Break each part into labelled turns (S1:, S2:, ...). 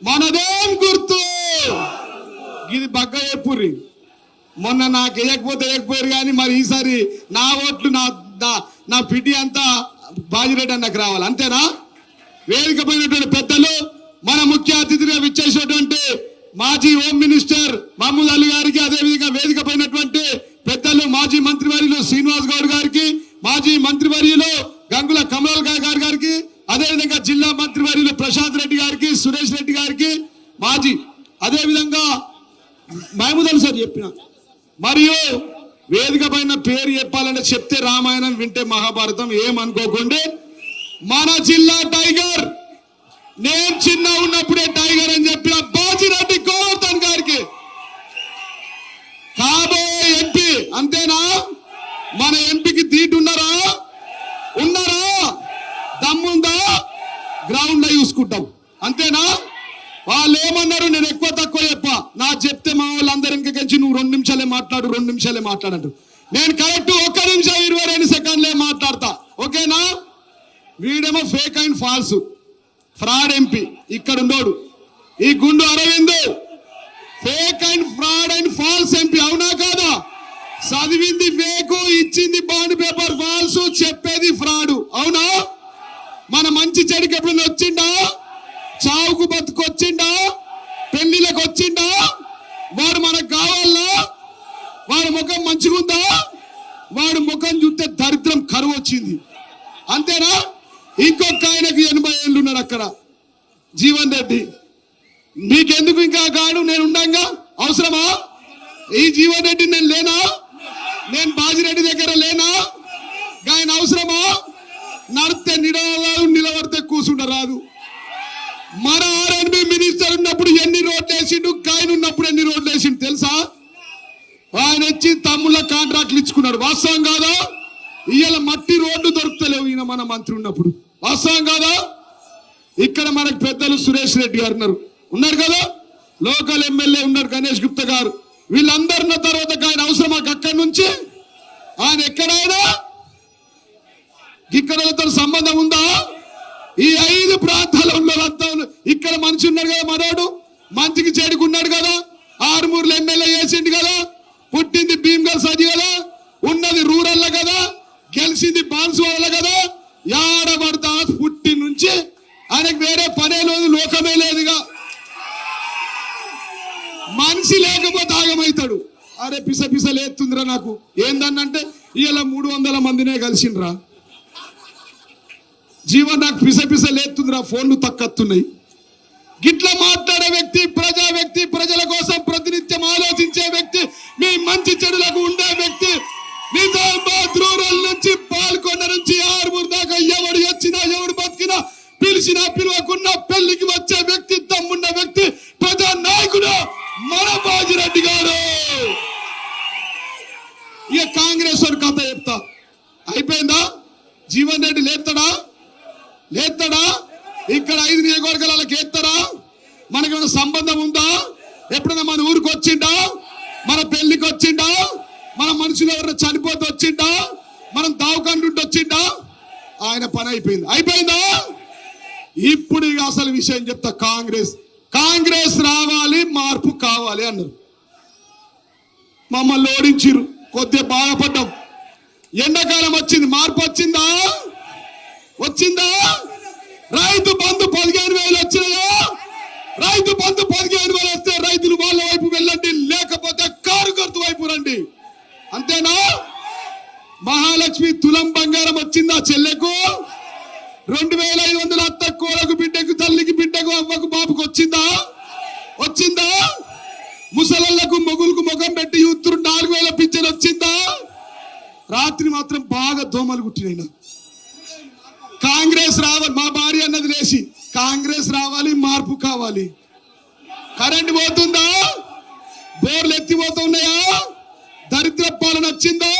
S1: మనదేం గుర్తు? ఇది బగ్గ చెప్పుర్రి మొన్న నాకు వేయకపోతే వేయకపోయారు కానీ మరి ఈసారి నా ఓట్లు నా నా- పిటి అంతా బాజిరెడ్డి అన్నకు రావాలి. అంతేనా? వేదిక పోయినటువంటి పెద్దలు మన ముఖ్య అతిథిగా విచ్చేసినటువంటి మాజీ హోమ్ మినిస్టర్ మహమూద్ అలీ గారికి అదేవిధంగా వేదిక పైనటువంటి పెద్దలు మాజీ మంత్రివర్యులు శ్రీనివాస్ గౌడ్ గారికి మాజీ మంత్రివర్యులు గంగుల కమలాల్ గారి గారికి అదేవిధంగా జిల్లా మంత్రివర్యులు ప్రశాంత్ రెడ్డి గారికి సురేష్ రెడ్డి గారికి మాజీ అదేవిధంగా మహమూద్ సార్ చెప్పిన? మరియు వేదిక పైన పేరు చెప్పాలంటే చెప్తే రామాయణం వింటే మహాభారతం ఏమనుకోకుండా మన జిల్లా టైగర్ నేను చిన్న ఉన్నప్పుడే టైగర్ అని చెప్పిన బాజిరెడ్డి గోవర్ధన్ గారికి. కాబోయే ఎంపీ అంతేనా? మన ఎంపీకి దీటు ఉన్నారా? ఉన్నారా? దమ్ముందా? గ్రౌండ్లో చూసుకుంటాం. అంతేనా? వాళ్ళు ఏమన్నారు నేను ఎక్కువ తక్కువ చెప్పాను నా చెప్తే మా వాళ్ళందరూ ఇంకా కలిసి నువ్వు రెండు నిమిషాలే మాట్లాడు రెండు నిమిషాలే మాట్లాడంటు నేను కరెక్ట్ ఒక్క నిమిషం ఇరవై రెండు సెకండ్లే మాట్లాడతా. ఓకేనా? వీడేమో fake and false fraud MP ఇక్కడ ఉన్నోడు. ఈ గుండు Arvind. Fake and fraud and false MP అవునా కాదా? చదివింది ఫేకు ఇచ్చింది బాండ్ పేపర్ ఫాల్స్ చెప్పేది ఫ్రాడ్ అవునా? మన మంచి చెడుకి ఎప్పుడైనా వచ్చిండా? చావుకు బతుకు వచ్చిండా పెళ్ళిలకు వచ్చిండా? వాడు మనకు ముఖం మంచిగుందా వాడు ముఖం చూస్తే దరిద్రం కరువు వచ్చింది. అంతేనా? ఇంకొక ఆయనకు ఎనభై ఏళ్ళు ఉన్నాడు అక్కడ. జీవన్ రెడ్డి. మీకెందుకు ఇంకా గాడు? నేను ఉండంగా? అవసరమా? ఈ జీవన్ రెడ్డి నేను లేనా? నేను బాజిరెడ్డి దగ్గర లేనా? ఆయన అవసరమా? నడితే నిడవ నిలబడితే కూర్చుండరాదు మన ఆర్ఎన్బి మినిస్టర్ ఉన్నప్పుడు మన మంత్రి ఉన్నప్పుడు. వాస్తవం కాదా? ఇక్కడ మనకు పెద్దలు సురేష్ రెడ్డి గారు ఉన్నారు. ఉన్నారు కదా? లోకల్ ఎమ్మెల్యే ఉన్నారు గణేష్ గుప్తా గారు. వీళ్ళందరున్న తర్వాత ఆయన అవసరమా? అక్కడి నుంచి? ఆయన ఎక్కడైనా? ఇక్కడ సంబంధం ఉందా? ఈ ఐదు ప్రాంతాల వాళ్ళంతా ఇక్కడ మనిషి ఉన్నాడు కదా మనోడు? మంచికి చేడుకున్నాడు కదా? ఆరుమూరులో ఎమ్మెల్యే చేసిండు కదా? పుట్టింది భీమ్గల్ సజి కదా ఉన్నది రూరల్ కదా? గెలిచింది బాన్సువాళ్ళ కదా? ఏడబడతా పుట్టి నుంచి ఆయనకు వేరే పనే లేదు లోకమే లేదుగా. మనిషి లేకపోతే ఆగమవుతాడు అరే పిస పిస లేతుందిరా నాకు. ఏందన్నంటే ఇలా మూడు వందల మందినే కలిసిండ్రా. జీవన్ నాకు పిస పిస లేతుందిరా ఫోన్లు తక్కత్తున్నాయి. గిట్లా మాట్లాడే వ్యక్తి ప్రజా వ్యక్తి ప్రజల కోసం ప్రతినిత్యం ఆలోచించే వ్యక్తి మీ మంచి చెడులకు ఉండే వ్యక్తి నిజామాబాద్ రూరల్ నుంచి పాల్కొండ నుంచి ఆరుమూరు దాకా ఎవడు వచ్చినా ఎవడు బతికినా పిలిచినా పిలవకున్నా పెళ్ళికి వచ్చే వ్యక్తి దమ్మున్న వ్యక్తి ప్రజా నాయకుడు మన బాజిరెడ్డి గారు. ఇక కాంగ్రెస్ వారి కథ చెప్తా. అయిపోయిందా? జీవన్ రెడ్డి లేస్తాడా లేస్తాడా ఇక్కడ ఐదు నియోజకవర్గాలకు ఎత్తారా మనకి సంబంధం ఉందా? ఎప్పుడైనా మన ఊరికి వచ్చిండా? మన పెళ్ళికి వచ్చిండా? మన మనుషులు ఎవరైనా చనిపోతే వచ్చిందా మనం దావకంటుంటే వచ్చిందా ఆయన పని అయిపోయింది. అయిపోయిందా? ఇప్పుడు ఇక అసలు విషయం చెప్తా కాంగ్రెస్. కాంగ్రెస్ రావాలి మార్పు కావాలి అన్నారు. మమ్మల్ని ఓడించిరు కొద్దిగా బాధపడ్డాం. ఎండాకాలం వచ్చింది. మార్పు వచ్చిందా? వచ్చిందా? రైతు బంధు పదిహేను వేలు వచ్చినాయా? రైతు బంధు అంతేనా మహాలక్ష్మి తులం బంగారం వచ్చిందా చెల్లెకు? రెండు వేల ఐదు వందల అత్త కోలకు బిడ్డకు తల్లికి బిడ్డకు అవ్వకు బాబుకు వచ్చిందా? వచ్చిందా? ముసలళ్ళకు మొగులకు ముఖం పెట్టి యూత్తురు నాలుగు వేల పింఛన్ వచ్చిందా? రాత్రి మాత్రం బాగా దోమలు కుట్టినాయి కాంగ్రెస్ రావాలి మా భార్య అన్నది లేచి కాంగ్రెస్ రావాలి మార్పు కావాలి. కరెంట్ పోతుందా? బోర్లు ఎత్తిపోతున్నాయా దరిద్ర పాలన వచ్చిందో?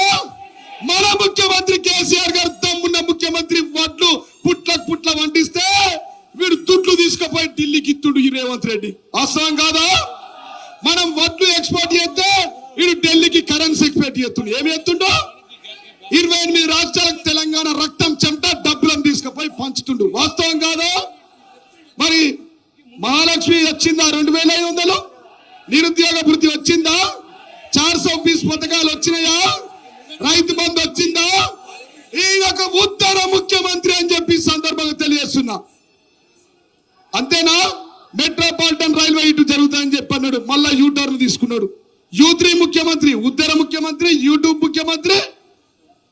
S1: మన ముఖ్యమంత్రి కేసీఆర్ గారు తమ్మున్న ముఖ్యమంత్రి వడ్లు పుట్ల పుట్ల వండిస్తే వీడు దుడ్లు తీసుకుపోయి ఢిల్లీకి ఇత్తుడు ఈ రేవంత్ రెడ్డి. అస్సాం కాదా? మనం వడ్లు ఎక్స్పోర్ట్ చేస్తే వీడు ఢిల్లీకి కరెన్సీ ఎక్స్పోర్ట్ చేస్తుండు. ఏమి ఎత్తుండో ఇరవై ఎనిమిది రాష్ట్రాలకు తెలంగాణ రక్తం చెమట డబ్బులను తీసుకుపోయి పంచుతుండు. వాస్తవం కాదా? మరి మహాలక్ష్మి వచ్చిందా రెండు వేల ఐదు వందలు? నిరుద్యోగ భృతి వచ్చిందా? చార్ సో బీస్ పథకాలు వచ్చినాయా? రైతు బంధు వచ్చిందా? ఈయన ఒక ఉత్తర ముఖ్యమంత్రి అని చెప్పి సందర్భంగా తెలియజేస్తున్నా. అంతేనా? మెట్రోపాలిటన్ రైల్వే ఇటు జరుగుతాయని చెప్పి అన్నాడు మళ్ళా యూటర్న్ తీసుకున్నాడు. యూ త్రీ ముఖ్యమంత్రి ఉత్తర ముఖ్యమంత్రి యూట్యూబ్ ముఖ్యమంత్రి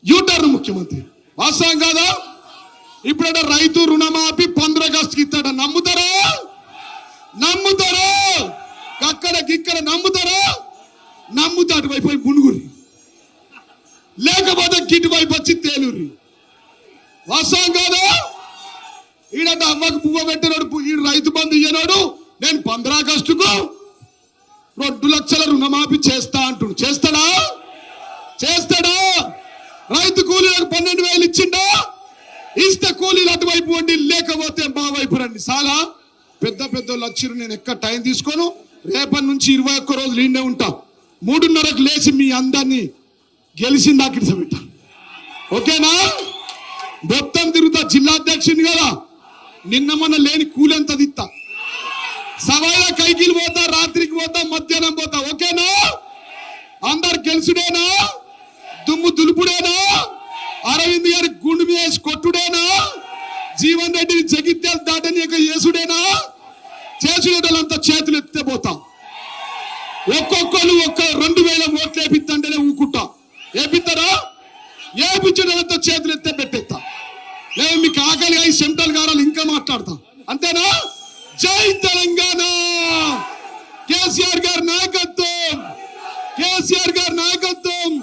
S1: యూటర్న్ ముఖ్యమంత్రి. వాస్తవం కాదా? ఇప్పుడు రైతు రుణమాఫీ పంద్ర ఆగస్టుకి ఇస్తాడ? నమ్ముతారా? నమ్ముతారా? అక్కడికి ఇక్కడ నమ్ముతారా? నమ్ముతా అటువైపు పోయి గుణుగురి. లేకపోతే గిటువైపు వచ్చి తేలూరి. వాస్తవం కాదా? ఈడంట అమ్మకు పువ్వ పెట్టినాడు ఈ రైతు బంధు ఇయ్యనాడు నేను పంద్రాగస్టుకు రెండు లక్షల రుణమాఫీ చేస్తా అంటుడు. చేస్తాడా? చేస్తాడా? రైతు కూలీలకు పన్నెండు వేలు ఇచ్చిండా? ఇస్తే కూలీలు అటువైపు వండి లేకపోతే మా వైపు రండి. చాలా పెద్ద పెద్ద లక్షలు నేను ఎక్కడ టైం తీసుకోను. రేపటి నుంచి ఇరవై ఒక్క రోజులు ఉంటాం. మూడున్నరకు లేచి మీ అందరినీ గెలిచింది అక్కడ ఓకేనా? మొత్తం తిరుగుతా జిల్లా అధ్యక్షుని కదా? నిన్న మొన్న లేని కూలెంత దిత్తా సవాళ్ళ కైకిలు పోతా రాత్రికి పోతా మధ్యాహ్నం పోతా. ఓకేనా? అందరు గెలుసుడేనా? దుమ్ము దులుపుడేనా? అరవింద్ గారి గుండు మీద కొట్టుడేనా? జీవన్ రెడ్డిని జగిత్యాలు దాటని యొక్క యేసుడేనా చేసుడేటోళ్ళంతా చేతులు ఎత్తితే పోతాం. ఒక్క ఓట్లు వేపిద్దంటేనే ఊకుంటా వేపిస్తారా ఏపించడంతో చేతులు ఎత్తే పెట్టేస్తా లేదు మీకు ఆకలి అయి సెంట్రల్ గారాలు ఇంకా మాట్లాడతా. అంతేనా? జై తెలంగాణ! కేసీఆర్ గారి నాయకత్వం! కేసీఆర్ గారి నాయకత్వం!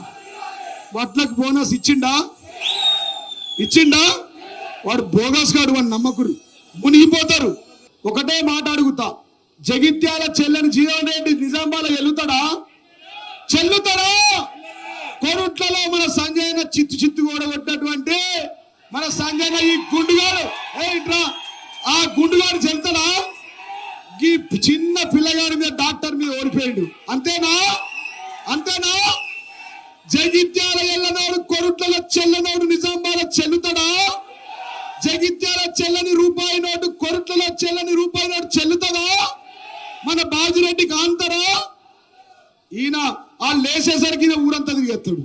S1: వడ్లకు బోనస్ ఇచ్చిండా? ఇచ్చిండా? వాడు బోగస్ గాడు వాడు నమ్మకుడు. మునిగిపోతారు. ఒకటే మాట అడుగుతా. జగిత్యాల చెల్లని జీవన్ రెడ్డి నిజామాబాద్ వెళ్తాడా చెల్లుతాడా కొరుట్లలో మన సంజయన చిత్తు చిత్తు కూడా కొట్టినటువంటి మన సంజయన ఈ గుండుగాడు. ఏంట్రా ఇట్రా ఆ గుండుగాడు చెల్తాడా ఈ చిన్న పిల్లగాడి మీద డాక్టర్ మీద ఓడిపోయాడు. అంతేనా? అంతేనా? జగిత్యాల ఎల్లనోడు కొరుట్లలో చెల్లనోడు నిజామాబాద్ చెల్లుతాడా? జగిత్యాల చెల్లని రూపాయి నోటు కొరుట్లలో చెల్లని రూపాయి నోటు చెల్లుతుందా మన బాజురెడ్డి కాంతారా ఈయన వాళ్ళు లేచేసరికి ఊరంతా తిరిగేస్తాడు